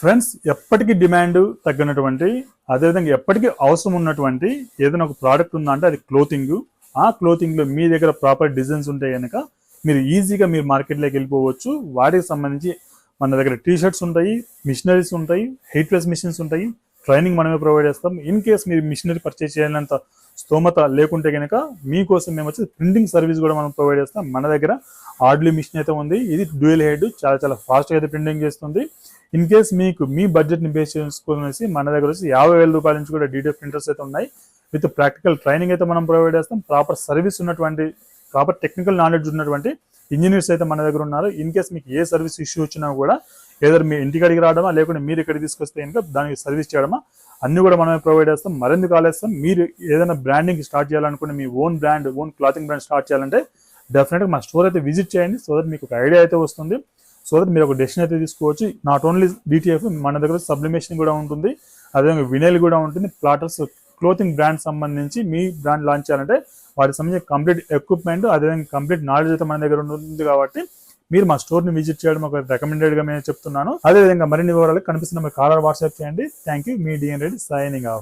Friends ఎప్పటికీ demand తగ్గినటువంటి అదేవిధంగా ఎప్పటికీ అవసరం ఉన్నటువంటి ఏదైనా ఒక ప్రోడక్ట్ ఉందా అంటే అది క్లోతింగ్. ఆ క్లోతింగ్లో మీ దగ్గర ప్రాపర్ డిజైన్స్ ఉంటే కనుక మీరు ఈజీగా మీరు మార్కెట్లోకి వెళ్ళిపోవచ్చు. వాటికి సంబంధించి మన దగ్గర టీ షర్ట్స్ ఉంటాయి మిషనరీస్ ఉంటాయి హెయిట్ ప్లస్ మిషన్స్ ఉంటాయి. ట్రైనింగ్ మనమే ప్రొవైడ్ చేస్తాం. ఇన్ కేస్ మీరు మిషనరీ పర్చేస్ చేయాలంత స్తోమత లేకుంటే కనుక మీకోసం మేము వచ్చి ప్రింటింగ్ సర్వీస్ కూడా మనం ప్రొవైడ్ చేస్తాం. మన దగ్గర ఆర్డ్లీ మిషన్ అయితే ఉంది. ఇది డ్యూయల్ హెడ్ చాలా చాలా ఫాస్ట్గా అయితే ప్రింటింగ్ చేస్తుంది. ఇన్ కేస్ మీకు మీ బడ్జెట్ని బేస్ చేసుకునేసి మన దగ్గర వచ్చి యాభై వేల రూపాయల నుంచి కూడా డీటెయిల్ ప్రింటర్స్ అయితే ఉన్నాయి. విత్ ప్రాక్టికల్ ట్రైనింగ్ అయితే మనం ప్రొవైడ్ చేస్తాం. ప్రాపర్ సర్వీస్ ఉన్నటువంటి ప్రాపర్ టెక్నికల్ నాలెడ్జ్ ఉన్నటువంటి ఇంజనీర్స్ అయితే మన దగ్గర ఉన్నారు. ఇన్ కేస్ మీకు ఏ సర్వీస్ ఇష్యూ వచ్చినా కూడా ఏదో మీ ఇంటికాడికి రావడమా లేకుంటే మీరు ఇక్కడికి తీసుకొస్తే ఇంకా దానికి సర్వీస్ చేయడమా అన్ని కూడా మనమే ప్రొవైడ్ చేస్తాం. మరెందుకు ఆలస్యం? మీరు ఏదైనా బ్రాండింగ్ స్టార్ట్ చేయాలనుకుంటే మీ own brand own clothing brand start చేయాలంటే డెఫినెట్గా మా స్టోర్ అయితే విజిట్ చేయండి సో దట్ మీకు ఒక ఐడియా అయితే వస్తుంది. సో దట్ మీరు ఒక డెసిషన్ అయితే తీసుకోవచ్చు. నాట్ ఓన్లీ డిటిఎఫ్ మన దగ్గర సబ్లిమేషన్ కూడా ఉంటుంది. అదేవిధంగా వినైల్ కూడా ఉంటుంది. ప్లాటర్స్ క్లోతింగ్ బ్రాండ్ సంబంధించి మీ బ్రాండ్ లాంచ్ చేయాలంటే వాటికి సంబంధించి కంప్లీట్ ఎక్విప్మెంట్ అదేవిధంగా కంప్లీట్ నాలెడ్జ్ అయితే మన దగ్గర ఉంటుంది కాబట్టి మీరు మా స్టోర్ని విజిట్ చేయడం ఒక రికమెండెడ్గా నేను చెప్తున్నాను. అదేవిధంగా మరిన్ని వివరాలు కనిపిస్తున్న మీ కాలర్ వాట్సాప్ చేయండి. థ్యాంక్ యూ మీ డిఎన్ రెడ్డి సైనింగ్ ఆఫ్